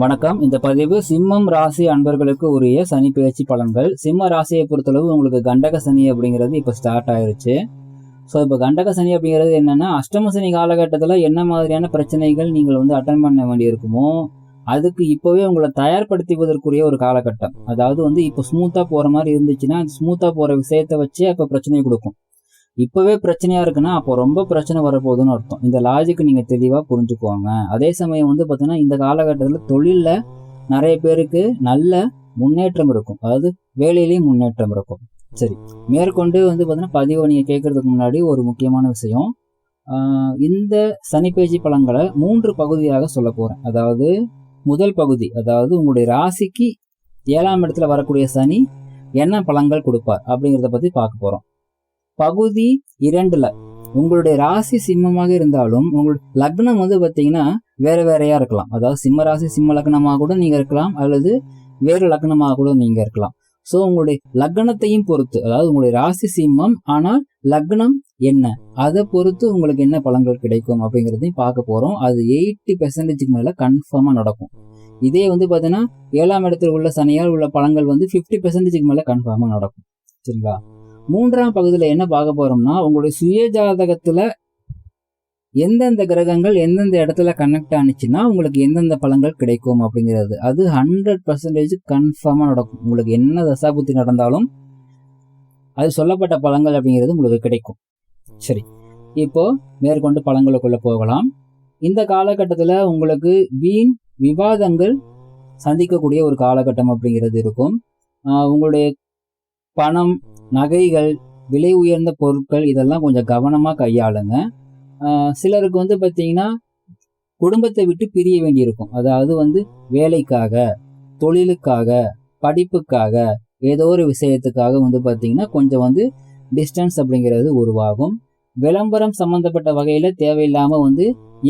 வணக்கம். இந்த பதிவு சிம்மம் ராசி அன்பர்களுக்கு உரிய சனி பயிற்சி பலன்கள். சிம்ம ராசியை பொறுத்தளவு உங்களுக்கு கண்டக சனி அப்படிங்கிறது இப்போ ஸ்டார்ட் ஆயிருச்சு. ஸோ இப்போ கண்டக சனி அப்படிங்கிறது என்னன்னா அஷ்டம சனி காலகட்டத்தில் என்ன மாதிரியான பிரச்சனைகள் நீங்கள் வந்து அட்டன் பண்ண வேண்டியிருக்குமோ அதுக்கு இப்போவே உங்களை தயார்படுத்திவதற்குரிய ஒரு காலகட்டம். அதாவது வந்து இப்போ ஸ்மூத்தாக போகிற மாதிரி இருந்துச்சுன்னா ஸ்மூத்தாக போகிற விஷயத்தை வச்சு அப்போ பிரச்சனை கொடுக்கும். இப்போவே பிரச்சனையாக இருக்குன்னா அப்போ ரொம்ப பிரச்சனை வரப்போகுதுன்னு அர்த்தம். இந்த லாஜிக் நீங்கள் தெளிவாக புரிஞ்சுக்குவாங்க அதே சமயம் வந்து பார்த்தீங்கன்னா இந்த காலகட்டத்தில் தொழிலில் நிறைய பேருக்கு நல்ல முன்னேற்றம் இருக்கும். அதாவது வேலையிலேயும் முன்னேற்றம் இருக்கும். சரி. மேற்கொண்டு வந்து பார்த்தீங்கன்னா பதிவை நீங்கள் கேட்கறதுக்கு முன்னாடி ஒரு முக்கியமான விஷயம். இந்த சனிப்பேஜி பழங்களை மூன்று பகுதியாக சொல்ல போகிறேன் அதாவது முதல் பகுதி அதாவது உங்களுடைய ராசிக்கு ஏழாம் இடத்துல வரக்கூடிய சனி என்ன பழங்கள் கொடுப்பார் அப்படிங்கிறத பற்றி பார்க்க போகிறோம் பகுதி இரண்டுல. உங்களுடைய ராசி சிம்மமாக இருந்தாலும் உங்களுடைய லக்னம் வந்து பார்த்தீங்கன்னா வேற வேறையா இருக்கலாம். அதாவது சிம்ம ராசி சிம்ம லக்னமாக கூட நீங்க இருக்கலாம் அல்லது வேறு லக்னமாக கூட நீங்க இருக்கலாம். ஸோ உங்களுடைய லக்னத்தையும் பொறுத்து அதாவது உங்களுடைய ராசி சிம்மம் ஆனால் லக்னம் என்ன? அதை பொறுத்து உங்களுக்கு என்ன பலன்கள் கிடைக்கும் அப்படிங்கிறதையும் பார்க்க போறோம். அது எயிட்டி பெர்சன்டேஜுக்கு மேல கன்ஃபார்மா நடக்கும். இதே வந்து பார்த்தீங்கன்னா ஏழாம் இடத்தில் உள்ள சனியால் உள்ள பழங்கள் வந்து ஃபிஃப்டி பெர்சன்டேஜுக்கு மேல கன்ஃபார்மா நடக்கும். சரிங்களா? மூன்றாம் பகுதியில் என்ன பார்க்க போறோம்னா உங்களுடைய சுய ஜாதகத்தில் எந்தெந்த கிரகங்கள் எந்தெந்த இடத்துல கனெக்ட் ஆனிச்சுன்னா உங்களுக்கு எந்தெந்த பழங்கள் கிடைக்கும் அப்படிங்கிறது. அது ஹண்ட்ரட் பர்சன்டேஜ் கன்ஃபார்மாக நடக்கும். உங்களுக்கு என்ன தசாபுத்தி நடந்தாலும் அது சொல்லப்பட்ட பழங்கள் அப்படிங்கிறது உங்களுக்கு கிடைக்கும். சரி. இப்போ மேற்கொண்டு பழங்களுக்குள்ள போகலாம். இந்த காலகட்டத்தில் உங்களுக்கு வீண் விவாதங்கள் சந்திக்கக்கூடிய ஒரு காலகட்டம் அப்படிங்கிறது இருக்கும். ஆஹ் உங்களுடைய பணம் நகைகள் விலை உயர்ந்த பொருட்கள் இதெல்லாம் கொஞ்சம் கவனமாக கையாளுங்க. சிலருக்கு வந்து பார்த்தீங்கன்னா குடும்பத்தை விட்டு பிரிய வேண்டியிருக்கும். அதாவது வந்து வேலைக்காக தொழிலுக்காக படிப்புக்காக ஏதோ ஒரு விஷயத்துக்காக வந்து பார்த்தீங்கன்னா கொஞ்சம் வந்து டிஸ்டன்ஸ் அப்படிங்கிறது உருவாகும். விளம்பரம் சம்மந்தப்பட்ட வகையில் தேவையில்லாமல் வந்து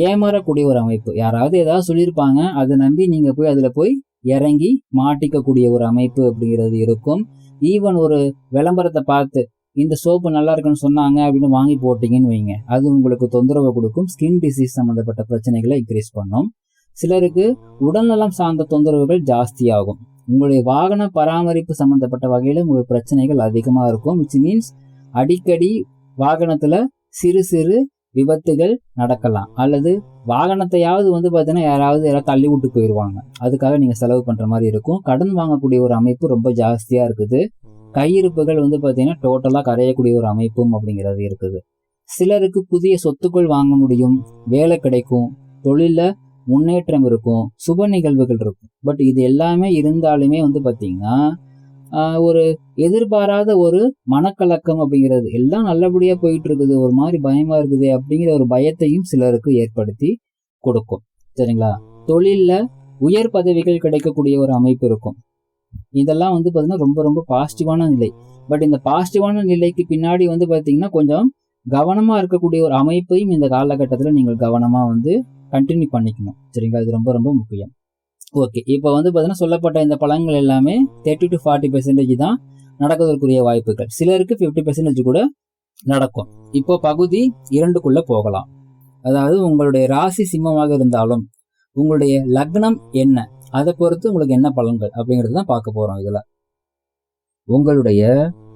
ஏமாறக்கூடிய ஒரு அமைப்பு. யாராவது ஏதாவது சொல்லியிருப்பாங்க அதை நம்பி நீங்கள் போய் அதில் போய் இறங்கி மாட்டிக்கக்கூடிய ஒரு அமைப்பு அப்படிங்கிறது இருக்கும். ஈவன் ஒரு விளம்பரத்தை பார்த்து இந்த சோப்பு நல்லா இருக்குன்னு சொன்னாங்க அப்படின்னு வாங்கி போட்டீங்கன்னு வைங்க. அது உங்களுக்கு தொந்தரவு கொடுக்கும். ஸ்கின் டிசீஸ் சம்மந்தப்பட்ட பிரச்சனைகளை இன்க்ரீஸ் பண்ணும். சிலருக்கு உடல்நலம் சார்ந்த தொந்தரவுகள் ஜாஸ்தியாகும். உங்களுடைய வாகன பராமரிப்பு சம்மந்தப்பட்ட வகையில் உங்களுக்கு பிரச்சனைகள் அதிகமாக இருக்கும். விச் மீன்ஸ் அடிக்கடி வாகனத்தில் சிறு சிறு விபத்துகள் நடக்கலாம். அல்லது வாகனத்தையாவது வந்து பார்த்தீங்கன்னா யாராவது யாராவது தள்ளி விட்டு போயிடுவாங்க அதுக்காக நீங்கள் செலவு பண்ணுற மாதிரி இருக்கும். கடன் வாங்கக்கூடிய ஒரு அமைப்பு ரொம்ப ஜாஸ்தியாக இருக்குது. கையிருப்புகள் வந்து பார்த்தீங்கன்னா டோட்டலாக கரையக்கூடிய ஒரு அமைப்பும் அப்படிங்கிறது இருக்குது. சிலருக்கு புதிய சொத்துக்கள் வாங்க முடியும். வேலை கிடைக்கும். தொழிலில் முன்னேற்றம் இருக்கும். சுப நிகழ்வுகள் இருக்கும். பட் இது எல்லாமே இருந்தாலுமே வந்து பார்த்தீங்கன்னா ஒரு எதிர்பாராத ஒரு மனக்கலக்கம் அப்படிங்கிறது. எல்லாம் நல்லபடியாக போயிட்டு இருக்குது ஒரு மாதிரி பயமா இருக்குது அப்படிங்கிற ஒரு பயத்தையும் சிலருக்கு ஏற்படுத்தி கொடுக்கும். சரிங்களா? தொழிலில் உயர் பதவிகள் கிடைக்கக்கூடிய ஒரு அமைப்பு இருக்கும். இதெல்லாம் வந்து பார்த்தீங்கன்னா ரொம்ப ரொம்ப பாசிட்டிவான நிலை. பட் இந்த பாசிட்டிவான நிலைக்கு பின்னாடி வந்து பார்த்தீங்கன்னா கொஞ்சம் கவனமாக இருக்கக்கூடிய ஒரு அமைப்பையும் இந்த காலகட்டத்தில் நீங்கள் கவனமாக வந்து கண்டினியூ பண்ணிக்கணும். சரிங்களா? இது ரொம்ப ரொம்ப முக்கியம். ஓகே இப்போ வந்து பார்த்தீங்கன்னா சொல்லப்பட்ட இந்த பழங்கள் எல்லாமே தேர்ட்டி டு ஃபார்ட்டி பெர்சன்டேஜ் தான் நடக்கிறதுக்குரிய வாய்ப்புகள். சிலருக்கு ஃபிஃப்டி பெர்சன்டேஜ் கூட நடக்கும். இப்போ பகுதி இரண்டுக்குள்ள போகலாம். அதாவது உங்களுடைய ராசி சிம்மமாக இருந்தாலும் உங்களுடைய லக்னம் என்ன? அதை பொறுத்து உங்களுக்கு என்ன பலன்கள் அப்படிங்கிறது தான் பார்க்க போகிறோம் இதில். உங்களுடைய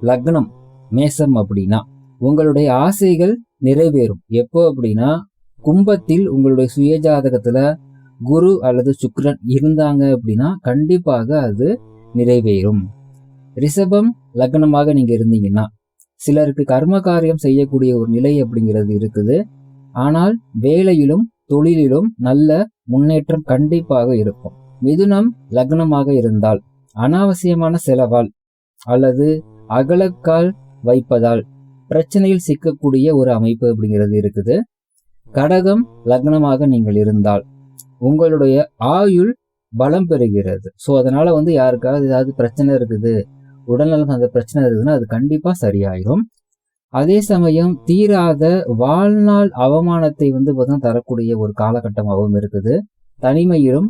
லக்னம் மேசம் அப்படின்னா உங்களுடைய ஆசைகள் நிறைவேறும். எப்போ அப்படின்னா கும்பத்தில் உங்களுடைய சுயஜாதகத்தில் குரு அல்லது சுக்ரன் இருந்தாங்க அப்படின்னா கண்டிப்பாக அது நிறைவேறும். ரிஷபம் லக்னமாக நீங்கள் இருந்தீங்கன்னா சிலருக்கு கர்ம காரியம் செய்யக்கூடிய ஒரு நிலை அப்படிங்கிறது இருக்குது. ஆனால் வேலையிலும் தொழிலிலும் நல்ல முன்னேற்றம் கண்டிப்பாக இருக்கும். மிதுனம் லக்னமாக இருந்தால் அனாவசியமான செலவால் அல்லது அகலக்கால் வைப்பதால் பிரச்சனையில் சிக்கக்கூடிய ஒரு அமைப்பு அப்படிங்கிறது இருக்குது. கடகம் லக்னமாக நீங்கள் இருந்தால் உங்களுடைய ஆயுள் பலம் பெறுகிறது. ஸோ அதனால வந்து யாருக்காவது ஏதாவது பிரச்சனை இருக்குது உடல்நலம் அந்த பிரச்சனை இருக்குதுன்னா அது கண்டிப்பாக சரியாயிரும். அதே சமயம் தீராத வாழ்நாள் அவமானத்தை வந்து பார்த்தீங்கன்னா தரக்கூடிய ஒரு காலகட்டமாகவும் இருக்குது. தனிமையிலும்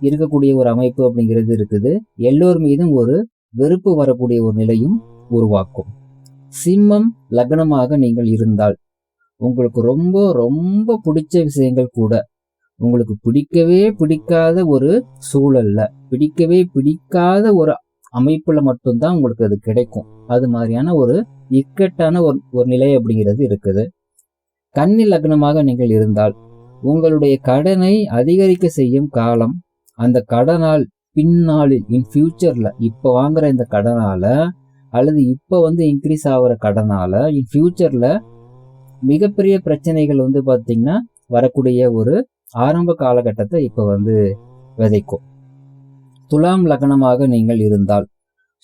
இருக்கக்கூடிய ஒரு அமைப்பு அப்படிங்கிறது இருக்குது. எல்லோர் மீதும் ஒரு வெறுப்பு வரக்கூடிய ஒரு நிலையும் உருவாக்கும். சிம்மம் லக்னமாக நீங்கள் இருந்தால் உங்களுக்கு ரொம்ப ரொம்ப பிடிச்ச விஷயங்கள் கூட உங்களுக்கு பிடிக்கவே பிடிக்காத ஒரு சூழல்ல பிடிக்கவே பிடிக்காத ஒரு அமைப்புல மட்டும்தான் உங்களுக்கு அது கிடைக்கும். அது மாதிரியான ஒரு இக்கட்டான ஒரு ஒரு நிலை அப்படிங்கிறது இருக்குது. கன்னி லக்னமாக நீங்கள் இருந்தால் உங்களுடைய கடனை அதிகரிக்க செய்யும் காலம் அந்த கடனால் பின்னாளில் இன் ஃபியூச்சர்ல இப்போ வாங்குற இந்த கடனால அல்லது இப்போ வந்து இன்க்ரீஸ் ஆகிற கடனால இன் ஃபியூச்சர்ல மிகப்பெரிய பிரச்சனைகள் வந்து பார்த்தீங்கன்னா வரக்கூடிய ஒரு ஆரம்ப காலகட்டத்தை இப்போ வந்து விதைக்கும். துலாம் லக்னமாக நீங்கள் இருந்தால்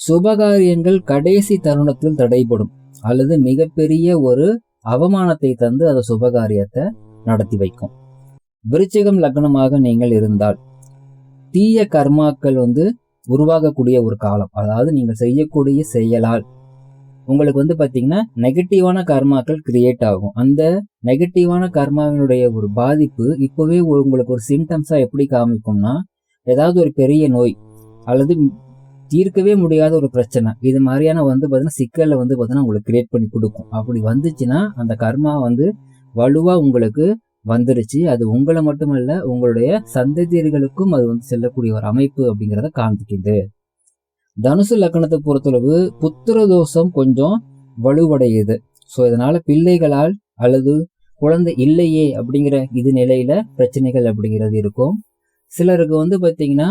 சுபகாரியங்கள் கடைசி தருணத்தில் தடைபடும் அல்லது மிகப்பெரிய ஒரு அவமானத்தை தந்து அந்த சுபகாரியத்தை நடத்தி வைக்கும். விருச்சிகம் லக்னமாக நீங்கள் இருந்தால் தீய கர்மாக்கள் வந்து உருவாகக்கூடிய ஒரு காலம். அதாவது நீங்கள் செய்யக்கூடிய செயலால் உங்களுக்கு வந்து பார்த்தீங்கன்னா நெகட்டிவான கர்மாக்கள் கிரியேட் ஆகும். அந்த நெகட்டிவான கர்மாவினுடைய ஒரு பாதிப்பு இப்போவே உங்களுக்கு ஒரு சிம்டம்ஸா எப்படி காமிக்கும்னா ஏதாவது ஒரு பெரிய நோய் அல்லது தீர்க்கவே முடியாத ஒரு பிரச்சனை இது மாதிரியான வந்து பார்த்தீங்கன்னா சிக்கலை வந்து பார்த்தீங்கன்னா உங்களுக்கு கிரியேட் பண்ணி கொடுக்கும். அப்படி வந்துச்சுன்னா அந்த கர்மா வந்து வலுவா உங்களுக்கு வந்துருச்சு. அது உங்களை மட்டுமல்ல உங்களுடைய சந்ததியர்களுக்கும் அது வந்து செல்லக்கூடிய ஒரு அமைப்பு அப்படிங்கிறத காண்பிக்குது. தனுசு லக்கணத்தை பொறுத்தளவு புத்திர தோஷம் கொஞ்சம் வலுவடையுது. ஸோ இதனால பிள்ளைகளால் அல்லது குழந்தை இல்லையே அப்படிங்கிற இது நிலையில பிரச்சனைகள் அப்படிங்கிறது இருக்கும். சிலருக்கு வந்து பார்த்தீங்கன்னா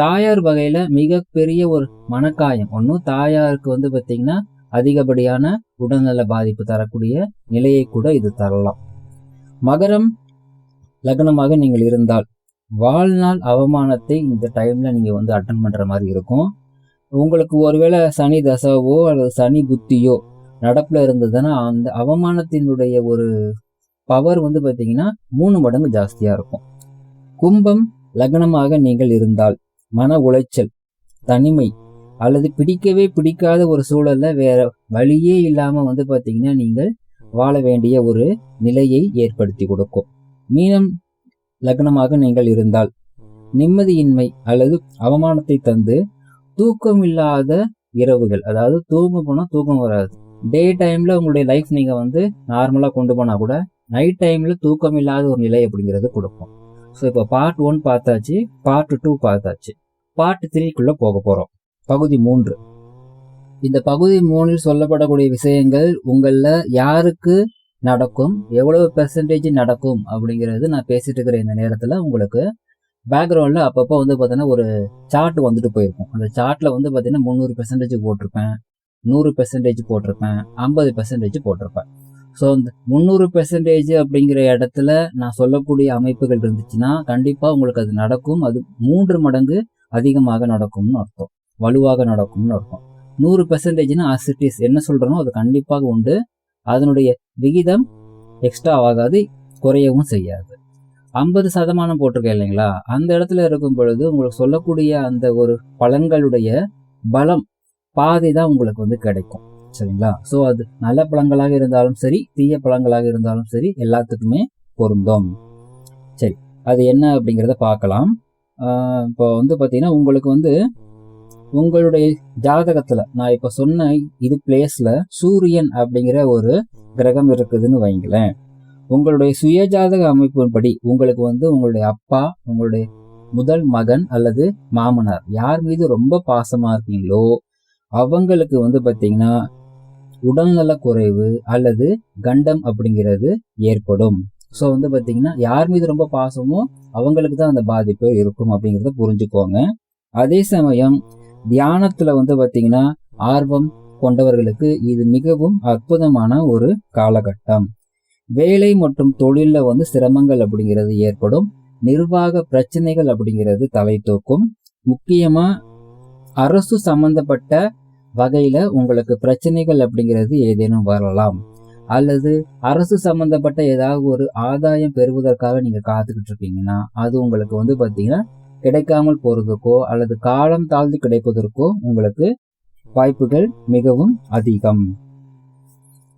தாயார் வகையில மிகப்பெரிய ஒரு மனக்காயம். ஒன்றும் தாயாருக்கு வந்து பார்த்தீங்கன்னா அதிகப்படியான உடல்நல பாதிப்பு தரக்கூடிய நிலையை கூட இது தரலாம். மகரம் லக்னமாக நீங்கள் இருந்தால் வாழ்நாள் அவமானத்தை இந்த டைமில் நீங்கள் வந்து அட்டன் பண்ணுற மாதிரி இருக்கும். உங்களுக்கு ஒருவேளை சனி தசாவோ அல்லது சனி புத்தியோ நடப்பில் இருந்ததுன்னா அந்த அவமானத்தினுடைய ஒரு பவர் வந்து பார்த்தீங்கன்னா மூணு மடங்கு ஜாஸ்தியாக இருக்கும். கும்பம் லக்னமாக நீங்கள் இருந்தால் மன உளைச்சல் தனிமை அல்லது பிடிக்கவே பிடிக்காத ஒரு சூழலில் வேற வழியே இல்லாமல் வந்து பார்த்தீங்கன்னா நீங்கள் வாழ வேண்டிய ஒரு நிலையை ஏற்படுத்தி கொடுக்கும். மீனம் லக்னமாக நீங்கள் இருந்தால். நிம்மதியின்மை அல்லது அவமானத்தை தந்து தூக்கம் இல்லாத இரவுகள் அதாவது தூங்க போனால் தூக்கம் வராது. டே டைம்ல உங்களுடைய லைஃப் நீங்க வந்து நார்மலா கொண்டு போனா கூட நைட் டைம்ல தூக்கம் இல்லாத ஒரு நிலை அப்படிங்கிறது கொடுக்கும். ஸோ இப்போ பார்ட் ஒன் பார்த்தாச்சு பார்ட் டூ பார்த்தாச்சு. பார்ட் த்ரீக்குள்ள போக போறோம். பகுதி மூன்று. இந்த பகுதி மூணில் சொல்லப்படக்கூடிய விஷயங்கள் உங்களில் யாருக்கு நடக்கும் எவ்வளவு பெர்சன்டேஜ் நடக்கும் அப்படிங்கிறது நான் பேசிட்டு இருக்கிற இந்த நேரத்தில் உங்களுக்கு. பேக்ரவுண்டில் அப்பப்போ வந்து பார்த்தீங்கன்னா ஒரு சார்ட் வந்துட்டு போயிருக்கும். அந்த சார்ட்டில் வந்து பார்த்தீங்கன்னா முந்நூறு பெர்சன்டேஜ் போட்டிருப்பேன் நூறு பெர்சன்டேஜ் போட்டிருப்பேன் ஐம்பது பெர்சன்டேஜ் போட்டிருப்பேன். ஸோ அந்த முந்நூறு பெர்சன்டேஜ் அப்படிங்கிற இடத்துல நான் சொல்லக்கூடிய அமைப்புகள் இருந்துச்சுன்னா கண்டிப்பாக உங்களுக்கு அது நடக்கும். அது மூன்று மடங்கு அதிகமாக நடக்கும்னு அர்த்தம். வலுவாக நடக்கும்னு அர்த்தம். நூறு பெர்சன்டேஜ்னா அசிட்டிஸ் என்ன சொல்றனோ அது கண்டிப்பாக உண்டு. அதனுடைய விகிதம் எக்ஸ்ட்ரா ஆகாது குறையவும் செய்யாது. ஐம்பது சதமானம் போட்டிருக்கேன் இல்லைங்களா? அந்த இடத்துல இருக்கும் பொழுது உங்களுக்கு சொல்லக்கூடிய அந்த ஒரு பழங்களுடைய பலம் பாதி தான் உங்களுக்கு வந்து கிடைக்கும். சரிங்களா? ஸோ அது நல்ல பழங்களாக இருந்தாலும் சரி தீய பழங்களாக இருந்தாலும் சரி எல்லாத்துக்குமே பொருந்தும். சரி அது என்ன அப்படிங்கிறத பார்க்கலாம். இப்போ வந்து பார்த்தீங்கன்னா உங்களுக்கு வந்து உங்களுடைய ஜாதகத்துல நான் இப்ப சொன்ன இது பிளேஸ்ல சூரியன் அப்படிங்கிற ஒரு கிரகம் இருக்குதுன்னு வைங்களேன். உங்களுடைய சுய ஜாதக அமைப்பின்படி உங்களுக்கு வந்து உங்களுடைய அப்பா உங்களுடைய முதல் மகன் அல்லது மாமனார் யார் மீது ரொம்ப பாசமா இருக்கீங்களோ அவங்களுக்கு வந்து பாத்தீங்கன்னா உடல்நல குறைவு அல்லது கண்டம் அப்படிங்கிறது ஏற்படும். ஸோ வந்து பார்த்தீங்கன்னா யார் மீது ரொம்ப பாசமோ அவங்களுக்கு தான் அந்த பாதிப்பு இருக்கும் அப்படிங்கிறத புரிஞ்சுக்கோங்க. அதே சமயம் தியானத்துல வந்து பார்த்தீங்கன்னா ஆர்வம் கொண்டவர்களுக்கு இது மிகவும் அற்புதமான ஒரு காலகட்டம். வேலை மற்றும் தொழில வந்து சிரமங்கள் அப்படிங்கிறது ஏற்படும். நிர்வாக பிரச்சனைகள் அப்படிங்கிறது தலை தூக்கும். முக்கியமா அரசு சம்பந்தப்பட்ட வகையில உங்களுக்கு பிரச்சனைகள் அப்படிங்கிறது ஏதேனும் வரலாம். அல்லது அரசு சம்பந்தப்பட்ட ஏதாவது ஒரு ஆதாயம் பெறுவதற்காக நீங்க காத்துக்கிட்டு இருக்கீங்கன்னா அது உங்களுக்கு வந்து பாத்தீங்கன்னா கிடைக்காமல் போறதுக்கோ அல்லது காலம் தாழ்ந்து கிடைப்பதற்கோ உங்களுக்கு வாய்ப்புகள் மிகவும் அதிகம்.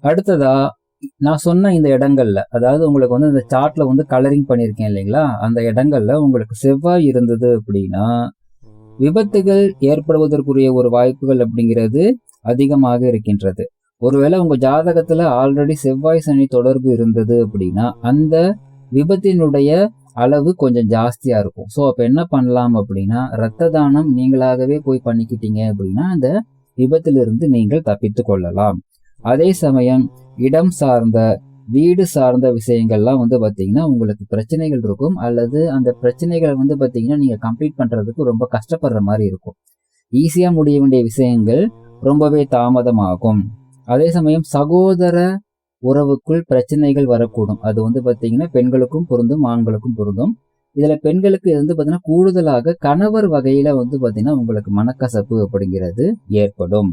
அடுத்ததா நான் சொன்ன இந்த இடங்கள்ல அதாவது உங்களுக்கு வந்து இந்த சார்ட்ல வந்து கலரிங் பண்ணியிருக்கேன் இல்லைங்களா? அந்த இடங்கள்ல உங்களுக்கு செவ்வாய் இருந்தது அப்படின்னா விபத்துகள் ஏற்படுவதற்குரிய ஒரு வாய்ப்புகள் அப்படிங்கிறது அதிகமாக இருக்கின்றது. ஒருவேளை உங்க ஜாதகத்துல ஆல்ரெடி செவ்வாய் சனி தொடர்பு இருந்தது அப்படின்னா அந்த விபத்தினுடைய அளவு கொஞ்சம் ஜாஸ்தியாக இருக்கும். ஸோ அப்போ என்ன பண்ணலாம் அப்படின்னா ரத்த தானம் நீங்களாகவே போய் பண்ணிக்கிட்டீங்க அப்படின்னா அந்த விபத்திலிருந்து நீங்கள் தப்பித்து கொள்ளலாம். அதே சமயம் இடம் சார்ந்த வீடு சார்ந்த விஷயங்கள்லாம் வந்து பார்த்தீங்கன்னா உங்களுக்கு பிரச்சனைகள் இருக்கும். அல்லது அந்த பிரச்சனைகளை வந்து பார்த்தீங்கன்னா நீங்கள் கம்ப்ளீட் பண்ணுறதுக்கு ரொம்ப கஷ்டப்படுற மாதிரி இருக்கும். ஈஸியாக முடிய வேண்டிய விஷயங்கள் ரொம்பவே தாமதமாகும். அதே சமயம் சகோதர உறவுக்குள் பிரச்சனைகள் வரக்கூடும். அது வந்து பார்த்தீங்கன்னா பெண்களுக்கும் பொருந்தும் ஆண்களுக்கும் பொருந்தும். இதில் பெண்களுக்கு இது வந்து பார்த்தீங்கன்னா கூடுதலாக கணவர் வகையில் வந்து பார்த்தீங்கன்னா உங்களுக்கு மனக்கசப்பு அப்படிங்கிறது ஏற்படும்.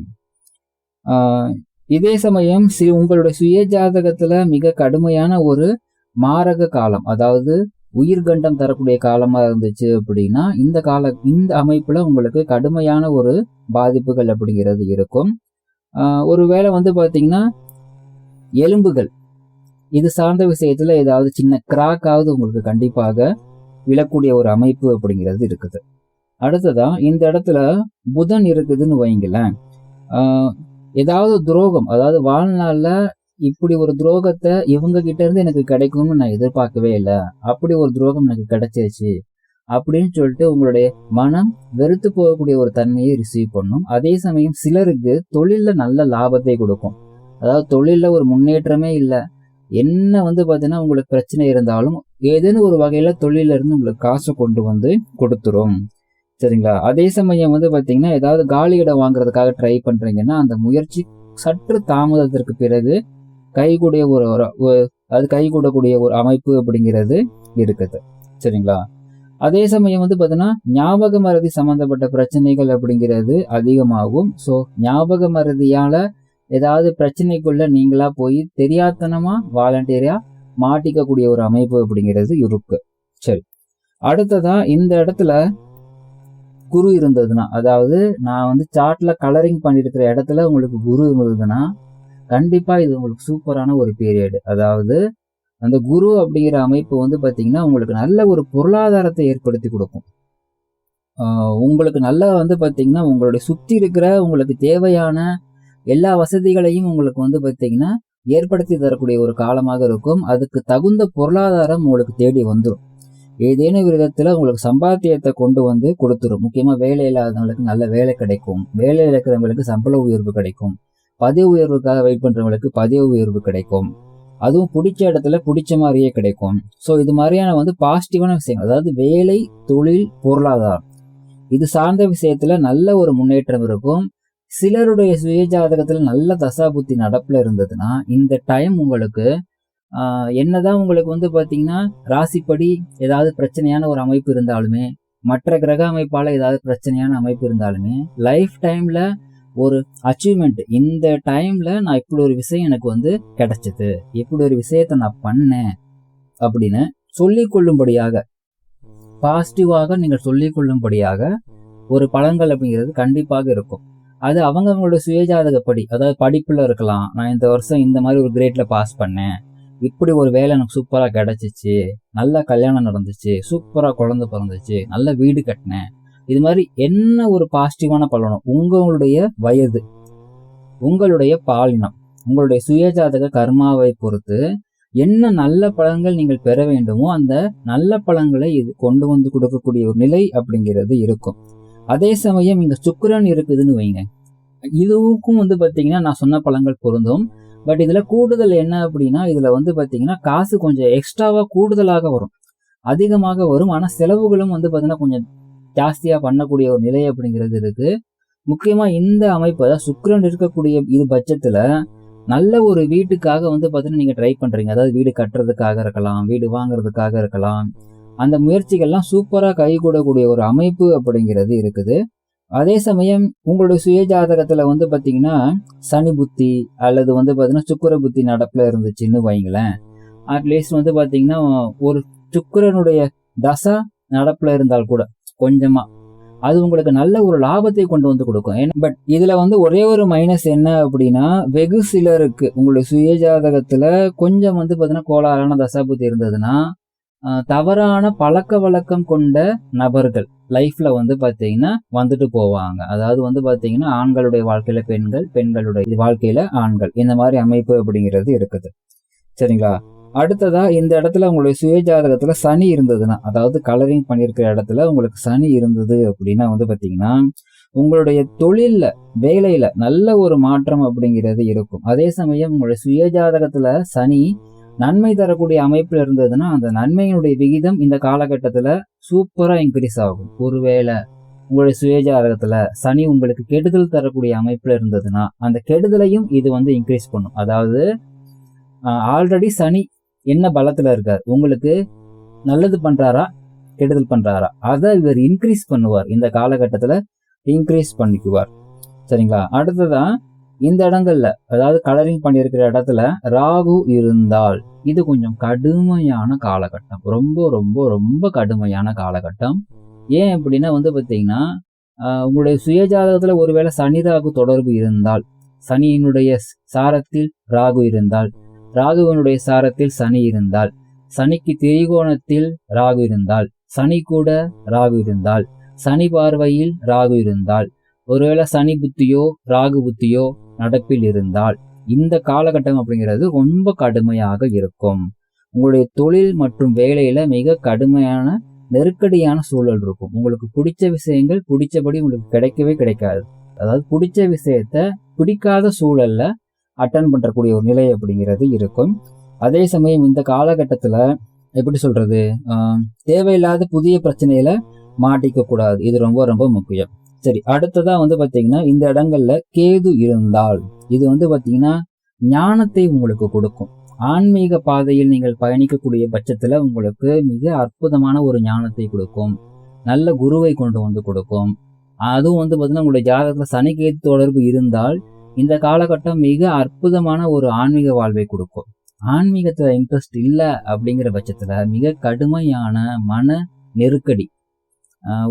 ஆஹ் இதே சமயம் சி உங்களுடைய சுய ஜாதகத்தில் மிக கடுமையான ஒரு மாரக காலம் அதாவது உயிர்கண்டம் தரக்கூடிய காலமா இருந்துச்சு அப்படின்னா இந்த கால இந்த அமைப்பில் உங்களுக்கு கடுமையான ஒரு பாதிப்புகள் அப்படிங்கிறது இருக்கும். ஆஹ் ஒருவேளை வந்து பார்த்தீங்கன்னா எலும்புகள். இது சார்ந்த விஷயத்துல ஏதாவது சின்ன கிராக்காவது உங்களுக்கு கண்டிப்பாக விழக்கூடிய ஒரு அமைப்பு அப்படிங்கிறது இருக்குது. அடுத்ததா இந்த இடத்துல புதன் இருக்குதுன்னு வைங்களேன் ஏதாவது துரோகம் அதாவது வாழ்நாளில் இப்படி ஒரு துரோகத்தை இவங்க கிட்ட இருந்து எனக்கு கிடைக்கும்னு நான் எதிர்பார்க்கவே இல்லை. அப்படி ஒரு துரோகம் எனக்கு கிடைச்சிருச்சு அப்படின்னு சொல்லிட்டு உங்களுடைய மனம் வெறுத்து போகக்கூடிய ஒரு தன்மையை ரிசீவ் பண்ணும். அதே சமயம் சிலருக்கு தொழிலில் நல்ல லாபத்தை கொடுக்கும். அதாவது தொழிலில் ஒரு முன்னேற்றமே இல்லை. என்ன வந்து பார்த்தீங்கன்னா உங்களுக்கு பிரச்சனை இருந்தாலும் ஏதேனும் ஒரு வகையில் தொழிலிருந்து உங்களுக்கு காசை கொண்டு வந்து கொடுத்துரும். சரிங்களா? அதே சமயம் வந்து பார்த்தீங்கன்னா ஏதாவது காலி இடம் வாங்குறதுக்காக ட்ரை பண்ணுறீங்கன்னா அந்த முயற்சி சற்று தாமதத்திற்கு பிறகு கைகூடிய ஒரு அது கைகூடக்கூடிய ஒரு அமைப்பு அப்படிங்கிறது இருக்குது. சரிங்களா? அதே சமயம் வந்து பார்த்தீங்கன்னா ஞாபக மறதி சம்மந்தப்பட்ட பிரச்சனைகள் அப்படிங்கிறது அதிகமாகும். ஸோ ஞாபக மருதியால் ஏதாவது பிரச்சனைக்குள்ள நீங்களா போய் தெரியாதனமா வாலண்டியரா மாட்டிக்கக்கூடிய ஒரு அமைப்பு அப்படிங்கிறது இருக்கு. சரி. அடுத்ததா இந்த இடத்துல குரு இருந்ததுன்னா அதாவது நான் வந்து சார்ட்ல கலரிங் பண்ணிருக்கிற இடத்துல உங்களுக்கு குரு இருந்ததுன்னா கண்டிப்பா இது உங்களுக்கு சூப்பரான ஒரு பீரியடு அதாவது அந்த குரு அப்படிங்கிற அமைப்பு வந்து பாத்தீங்கன்னா உங்களுக்கு நல்ல ஒரு பொருளாதாரத்தை ஏற்படுத்தி கொடுக்கும். உங்களுக்கு நல்லா வந்து பாத்தீங்கன்னா உங்களுடைய சுத்தி இருக்கிற உங்களுக்கு தேவையான எல்லா வசதிகளையும் உங்களுக்கு வந்து பார்த்தீங்கன்னா ஏற்படுத்தி தரக்கூடிய ஒரு காலமாக இருக்கும். அதுக்கு தகுந்த பொருளாதாரம் உங்களுக்கு தேடி வந்துடும் ஏதேனும் விதத்தில் உங்களுக்கு சம்பாத்தியத்தை கொண்டு வந்து கொடுத்துரும். முக்கியமாக வேலை இல்லாதவங்களுக்கு நல்ல வேலை கிடைக்கும். வேலை இருக்கிறவங்களுக்கு சம்பள உயர்வு கிடைக்கும். பதவி உயர்வுக்காக வெயிட் பண்ணுறவங்களுக்கு பதவி உயர்வு கிடைக்கும். அதுவும் பிடிச்ச இடத்துல பிடிச்ச மாதிரியே கிடைக்கும். ஸோ இது மாதிரியான வந்து பாசிட்டிவான விஷயங்கள். அதாவது வேலை தொழில் பொருளாதாரம். இது சார்ந்த விஷயத்தில் நல்ல ஒரு முன்னேற்றம் இருக்கும். சிலருடைய சுய ஜாதகத்தில் நல்ல தசாபுத்தி நடப்பில் இருந்ததுன்னா இந்த டைம் உங்களுக்கு என்னதான் உங்களுக்கு வந்து பார்த்தீங்கன்னா ராசிப்படி ஏதாவது பிரச்சனையான ஒரு அமைப்பு இருந்தாலுமே மற்ற கிரக அமைப்பால் ஏதாவது பிரச்சனையான அமைப்பு இருந்தாலுமே லைஃப் டைமில் ஒரு அச்சீவ்மெண்ட் இந்த டைமில் நான் இப்படி ஒரு விஷயம் எனக்கு வந்து கிடைச்சது இப்படி ஒரு விஷயத்தை நான் பண்ணேன் அப்படின்னு சொல்லிக் கொள்ளும்படியாக பாசிட்டிவாக நீங்கள் சொல்லிக் கொள்ளும்படியாக ஒரு பழங்கள் அப்படிங்கிறது கண்டிப்பாக இருக்கும். அது அவங்கவங்களோட சுயஜாதகப்படி. அதாவது படிப்புல இருக்கலாம். நான் இந்த வருஷம் இந்த மாதிரி ஒரு கிரேட்ல பாஸ் பண்ணேன். இப்படி ஒரு வேலை எனக்கு சூப்பரா கிடைச்சிச்சு. நல்ல கல்யாணம் நடந்துச்சு. சூப்பரா குழந்தை பிறந்துச்சு. நல்ல வீடு கட்டினேன். இது மாதிரி என்ன ஒரு பாசிட்டிவான பலனும்? உங்களுடைய வயது உங்களுடைய பாலினம் உங்களுடைய சுயஜாதக கர்மாவை பொறுத்து என்ன நல்ல பழங்கள் நீங்கள் பெற வேண்டுமோ அந்த நல்ல பழங்களை இது கொண்டு வந்து கொடுக்கக்கூடிய ஒரு நிலை அப்படிங்கிறது இருக்கும். அதே சமயம் இங்க சுக்கரன் இருக்குதுன்னு வைங்க. இதுவுக்கும் வந்து பாத்தீங்கன்னா நான் சொன்ன பழங்கள் பொருந்தும். பட் இதுல கூடுதல் என்ன அப்படின்னா இதுல வந்து பாத்தீங்கன்னா காசு கொஞ்சம் எக்ஸ்ட்ராவா கூடுதலாக வரும். அதிகமாக வரும். ஆனா செலவுகளும் வந்து பாத்தீங்கன்னா கொஞ்சம் ஜாஸ்தியா பண்ணக்கூடிய ஒரு நிலை அப்படிங்கிறது இருக்கு. முக்கியமா இந்த அமைப்பு அதாவது சுக்கரன் இருக்கக்கூடிய இது பட்சத்துல நல்ல ஒரு வீட்டுக்காக வந்து பாத்தீங்கன்னா நீங்க ட்ரை பண்றீங்க. அதாவது வீடு கட்டுறதுக்காக இருக்கலாம் வீடு வாங்குறதுக்காக இருக்கலாம். அந்த முயற்சிகள்லாம் சூப்பராக கைகூடக்கூடிய ஒரு அமைப்பு அப்படிங்கிறது இருக்குது. அதே சமயம் உங்களுடைய சுய ஜாதகத்தில் வந்து பார்த்தீங்கன்னா சனி புத்தி அல்லது வந்து பார்த்தீங்கன்னா சுக்கர புத்தி நடப்பில் இருந்துச்சுன்னு வைங்களேன். அட்லீஸ்ட் வந்து பார்த்தீங்கன்னா ஒரு சுக்கரனுடைய தசா நடப்பில் இருந்தால் கூட கொஞ்சமாக அது உங்களுக்கு நல்ல ஒரு லாபத்தை கொண்டு வந்து கொடுக்கும். ஏன்னா பட் இதுல வந்து ஒரே ஒரு மைனஸ் என்ன அப்படின்னா வெகு சிலருக்கு உங்களுடைய சுய ஜாதகத்துல கொஞ்சம் வந்து பார்த்தீங்கன்னா கோளாறான தசாபுத்தி இருந்ததுன்னா தவறான பழக்க வழக்கம் கொண்ட நபர்கள் லைஃப்ல வந்து பாத்தீங்கன்னா வந்துட்டு போவாங்க. அதாவது வந்து பாத்தீங்கன்னா ஆண்களுடைய வாழ்க்கையில பெண்கள் பெண்களுடைய வாழ்க்கையில ஆண்கள். இந்த மாதிரி அமைப்பு அப்படிங்கிறது இருக்குது. சரிங்களா? அடுத்ததா இந்த இடத்துல உங்களுடைய சுயஜாதகத்துல சனி இருந்ததுன்னா அதாவது கலரிங் பண்ணியிருக்கிற இடத்துல உங்களுக்கு சனி இருந்தது அப்படின்னா வந்து பாத்தீங்கன்னா உங்களுடைய தொழில்ல வேலையில நல்ல ஒரு மாற்றம் அப்படிங்கிறது இருக்கும். அதே சமயம் உங்களுடைய சுயஜாதகத்துல சனி நன்மை தரக்கூடிய அமைப்புல இருந்ததுன்னா அந்த நன்மையினுடைய விகிதம் இந்த காலகட்டத்துல சூப்பரா இன்க்ரீஸ் ஆகும். ஒருவேளை உங்களுடைய சுயஜாரகத்துல சனி உங்களுக்கு கெடுதல் தரக்கூடிய அமைப்புல இருந்ததுன்னா அந்த கெடுதலையும் இது வந்து இன்க்ரீஸ் பண்ணும். அதாவது ஆல்ரெடி சனி என்ன பலத்துல இருக்கார்? உங்களுக்கு நல்லது பண்றாரா? கெடுதல் பண்றாரா? அதை இவர் இன்க்ரீஸ் பண்ணுவார். இந்த காலகட்டத்துல இன்க்ரீஸ் பண்ணிக்குவார். சரிங்களா? அடுத்ததான் இந்த இடங்கள்ல அதாவது கலரிங் பண்ணியிருக்கிற இடத்துல ராகு இருந்தால் இது கொஞ்சம் கடுமையான காலகட்டம். ரொம்ப ரொம்ப ரொம்ப கடுமையான காலகட்டம். ஏன் அப்படின்னா வந்து பார்த்தீங்கன்னா உங்களுடைய சுயஜாதகத்துல ஒருவேளை சனி ராகு தொடர்பு இருந்தால் சனியினுடைய சாரத்தில் ராகு இருந்தால் ராகுவனுடைய சாரத்தில் சனி இருந்தால் சனிக்கு திரிகோணத்தில் ராகு இருந்தால் சனி கூட ராகு இருந்தால் சனி பார்வையில் ராகு இருந்தால் ஒருவேளை சனி புத்தியோ ராகு புத்தியோ நடப்பில் இருந்தால் இந்த காலகட்டம் அப்படிங்கிறது ரொம்ப கடுமையாக இருக்கும். உங்களுடைய தொழில் மற்றும் வேலையில மிக கடுமையான நெருக்கடியான சூழல் இருக்கும். உங்களுக்கு பிடிச்ச விஷயங்கள் பிடிச்சபடி உங்களுக்கு கிடைக்கவே கிடைக்காது. அதாவது பிடிச்ச விஷயத்த பிடிக்காத சூழல்ல அட்டன் பண்ணக்கூடிய ஒரு நிலை அப்படிங்கிறது இருக்கும். அதே சமயம் இந்த காலகட்டத்தில் எப்படி சொல்றது? தேவையில்லாத புதிய பிரச்சனையில மாட்டிக்க கூடாது இது ரொம்ப ரொம்ப முக்கியம். சரி அடுத்ததா வந்து பாத்தீங்கன்னா இந்த இடங்கள்ல கேது இருந்தால். இது வந்து பாத்தீங்கன்னா ஞானத்தை உங்களுக்கு கொடுக்கும். ஆன்மீக பாதையில் நீங்கள் பயணிக்கக்கூடிய பட்சத்துல உங்களுக்கு மிக அற்புதமான ஒரு ஞானத்தை கொடுக்கும். நல்ல குருவை கொண்டு வந்து கொடுக்கும். அதுவும் வந்து பார்த்தீங்கன்னா உங்களுடைய ஜாதகத்துல சனிக்கேது தொடர்பு இருந்தால் இந்த காலகட்டம் மிக அற்புதமான ஒரு ஆன்மீக வாழ்வை கொடுக்கும். ஆன்மீகத்துல இன்ட்ரெஸ்ட் இல்லை அப்படிங்கிற பட்சத்துல மிக கடுமையான மன நெருக்கடி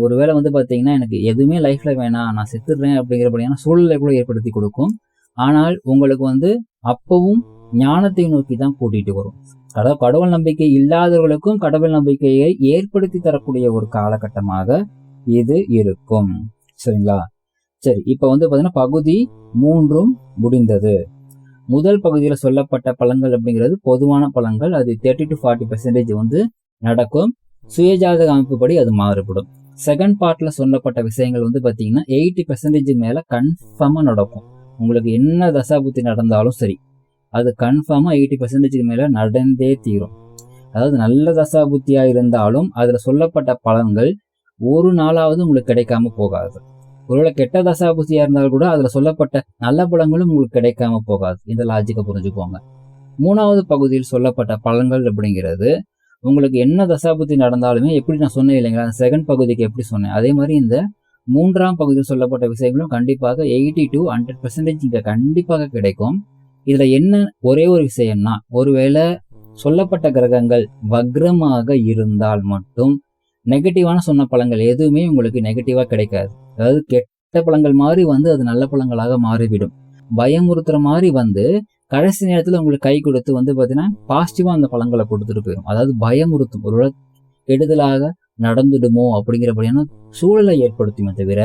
ஒருவேளை வந்து பார்த்தீங்கன்னா எனக்கு எதுவுமே லைஃப்ல வேணாம் நான் செத்துடுறேன் அப்படிங்கிறபடியான சூழ்நிலை கூட ஏற்படுத்தி கொடுக்கும். ஆனால் உங்களுக்கு வந்து அப்பவும் ஞானத்தை நோக்கி தான் கூட்டிட்டு வரும். அதாவது கடவுள் நம்பிக்கை இல்லாதவர்களுக்கும் கடவுள் நம்பிக்கையை ஏற்படுத்தி தரக்கூடிய ஒரு காலகட்டமாக இது இருக்கும். சரிங்களா? சரி இப்ப வந்து பார்த்தீங்கன்னா பகுதி மூன்றும் முடிந்தது. முதல் பகுதியில் சொல்லப்பட்ட பழங்கள் அப்படிங்கிறது பொதுவான பழங்கள் அது தேர்ட்டி டு ஃபார்ட்டி பெர்சன்டேஜ் வந்து நடக்கும். சுயஜாதக அமைப்புப்படி அது மாறுபடும். செகண்ட் பார்ட்ல சொல்லப்பட்ட விஷயங்கள் வந்து பார்த்தீங்கன்னா எயிட்டி பெர்சன்டேஜ் மேல கன்ஃபார்மாக நடக்கும். உங்களுக்கு என்ன தசாபுத்தி நடந்தாலும் சரி அது கன்ஃபார்மாக எயிட்டி பர்சன்டேஜுக்கு மேலே நடந்தே தீரும். அதாவது நல்ல தசாபுத்தியாக இருந்தாலும் அதில் சொல்லப்பட்ட பலன்கள் ஒரு நாளாவது உங்களுக்கு கிடைக்காம போகாது. ஒருவேளை கெட்ட தசாபுத்தியாக இருந்தாலும் கூட அதில் சொல்லப்பட்ட நல்ல பலன்களும் உங்களுக்கு கிடைக்காம போகாது. இந்த லாஜிக்கை புரிஞ்சுக்கோங்க. மூணாவது பகுதியில் சொல்லப்பட்ட பலன்கள் அப்படிங்கிறது உங்களுக்கு என்ன தசாபுத்தி நடந்தாலுமே எப்படி நான் சொன்னேன் இல்லைங்களா? அந்த செகண்ட் பகுதிக்கு எப்படி சொன்னேன்? அதே மாதிரி இந்த மூன்றாம் பகுதியில் சொல்லப்பட்ட விஷயங்களும் கண்டிப்பாக எயிட்டி டு ஹண்ட்ரட் பெர்சன்டேஜ் இங்கே கண்டிப்பாக கிடைக்கும். இதில் என்ன ஒரே ஒரு விஷயம்னா ஒருவேளை சொல்லப்பட்ட கிரகங்கள் வக்ரமாக இருந்தால் மட்டும் நெகட்டிவான சொன்ன பழங்கள் எதுவுமே உங்களுக்கு நெகட்டிவாக கிடைக்காது. அதாவது கெட்ட பழங்கள் மாதிரி வந்து அது நல்ல பழங்களாக மாறிவிடும். பயமுறுத்துற மாதிரி வந்து கடைசி நேரத்தில் உங்களுக்கு கை கொடுத்து வந்து பார்த்தீங்கன்னா பாசிட்டிவாக அந்த பழங்களை கொடுத்துட்டு போயிடும் அதாவது பயமுறுத்தும். ஒரு கெடுதலாக நடந்துடுமோ அப்படிங்கிறபடியான சூழலை ஏற்படுத்துமே தவிர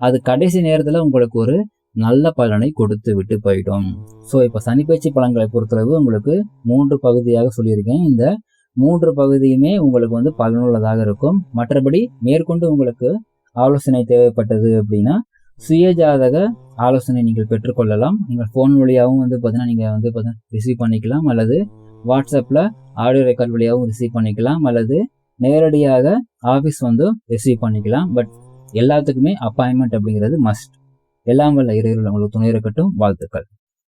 அது கடைசி நேரத்தில் உங்களுக்கு ஒரு நல்ல பலனை கொடுத்து விட்டு போயிடும். ஸோ இப்போ சனிப்பயிற்சி பழங்களை பொறுத்தளவு உங்களுக்கு மூன்று பகுதியாக சொல்லியிருக்கேன். இந்த மூன்று பகுதியுமே உங்களுக்கு வந்து பலனுள்ளதாக இருக்கும். மற்றபடி மேற்கொண்டு உங்களுக்கு ஆலோசனை தேவைப்பட்டது அப்படின்னா சுயஜாதக ஆலோசனை நீங்கள் பெற்றுக்கொள்ளலாம். நீங்கள் ஃபோன் வழியாகவும் வந்து பார்த்தீங்கன்னா நீங்கள் வந்து பார்த்தீங்கன்னா ரிசீவ் பண்ணிக்கலாம். அல்லது வாட்ஸ்அப்பில் ஆடியோ ரெக்கார்ட் வழியாகவும் ரிசீவ் பண்ணிக்கலாம். அல்லது நேரடியாக ஆஃபீஸ் வந்து ரிசீவ் பண்ணிக்கலாம். பட் எல்லாத்துக்குமே அப்பாயின்மெண்ட் அப்படிங்கிறது மஸ்ட் எல்லாம் வல்ல இறைவர்கள் உங்களுக்கு துணை இருக்கட்டும். வாழ்த்துக்கள்.